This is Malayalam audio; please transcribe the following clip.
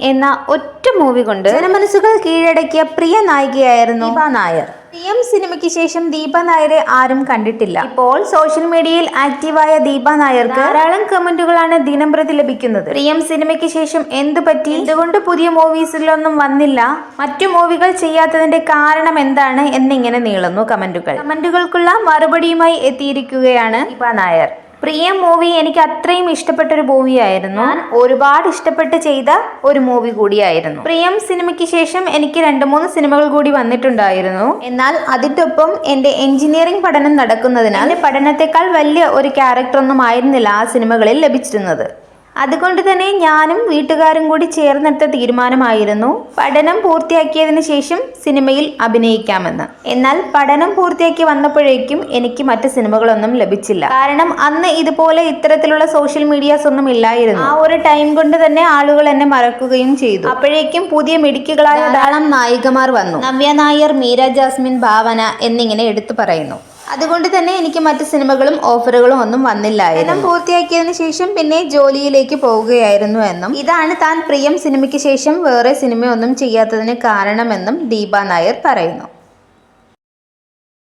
എന്ന ഒറ്റ മൂവി കൊണ്ട് ജനമനസ്സുകൾ കീഴടക്കിയ പ്രിയ നായികയായിരുന്നു ദീപ നായർ. പ്രിയം സിനിമയ്ക്ക് ശേഷം ദീപ നായരെ ആരും കണ്ടിട്ടില്ല. ഇപ്പോൾ സോഷ്യൽ മീഡിയയിൽ ആക്റ്റീവായ ദീപ നായർക്ക് ധാരാളം കമന്റുകളാണ് ദിനംപ്രതി ലഭിക്കുന്നത്. പ്രിയം സിനിമയ്ക്ക് ശേഷം എന്തു പറ്റി? എന്തുകൊണ്ട് പുതിയ മൂവീസിലൊന്നും വന്നില്ല? മറ്റു മൂവികൾ ചെയ്യാത്തതിന്റെ കാരണം എന്താണ് എന്നിങ്ങനെ നീളുന്നു കമന്റുകൾ. കമന്റുകൾക്കുള്ള മറുപടിയുമായി എത്തിയിരിക്കുകയാണ് ദീപ നായർ. പ്രിയ മൂവി എനിക്ക് അത്രയും ഇഷ്ടപ്പെട്ട ഒരു മൂവിയായിരുന്നു. ഞാൻ ഒരുപാട് ഇഷ്ടപ്പെട്ട് ചെയ്ത ഒരു മൂവി കൂടിയായിരുന്നു. പ്രിയം സിനിമയ്ക്ക് ശേഷം എനിക്ക് രണ്ട് മൂന്ന് സിനിമകൾ കൂടി വന്നിട്ടുണ്ടായിരുന്നു. എന്നാൽ എന്റെ എന്റെ എഞ്ചിനീയറിംഗ് പഠനം നടക്കുന്നതിനാൽ പഠനത്തെക്കാൾ വലിയ ഒരു ക്യാരക്ടർ ഒന്നും ആയിരുന്നില്ല ആ സിനിമകളിൽ ലഭിച്ചിരുന്നത്. അതുകൊണ്ട് തന്നെ ഞാനും വീട്ടുകാരും കൂടി ചേർന്നെടുത്ത തീരുമാനമായിരുന്നു പഠനം പൂർത്തിയാക്കിയതിനു ശേഷം സിനിമയിൽ അഭിനയിക്കാമെന്ന്. എന്നാൽ പഠനം പൂർത്തിയാക്കി വന്നപ്പോഴേക്കും എനിക്ക് മറ്റ് സിനിമകളൊന്നും ലഭിച്ചില്ല. കാരണം അന്ന് ഇതുപോലെ ഇത്തരത്തിലുള്ള സോഷ്യൽ മീഡിയാസ് ഒന്നും ഇല്ലായിരുന്നു. ആ ഒരു ടൈം കൊണ്ട് തന്നെ ആളുകൾ എന്നെ മറക്കുകയും ചെയ്തു. അപ്പോഴേക്കും പുതിയ മിടുക്കുകളായ ധാരാളം നായികമാർ വന്നു. നവ്യ നായർ മീര ജാസ്മിൻ ഭാവന എന്നിങ്ങനെ എടുത്തു പറയുന്നു. അതുകൊണ്ട് തന്നെ എനിക്ക് മറ്റു സിനിമകളും ഓഫറുകളും ഒന്നും വന്നില്ലായിരുന്നു. പൂർത്തിയാക്കിയതിനു ശേഷം പിന്നെ ജോലിയിലേക്ക് പോവുകയായിരുന്നു എന്നും ഇതാണ് താൻ പ്രിയം സിനിമയ്ക്ക് ശേഷം വേറെ സിനിമയൊന്നും ചെയ്യാത്തതിന് കാരണമെന്നും ദീപ നായർ പറയുന്നു.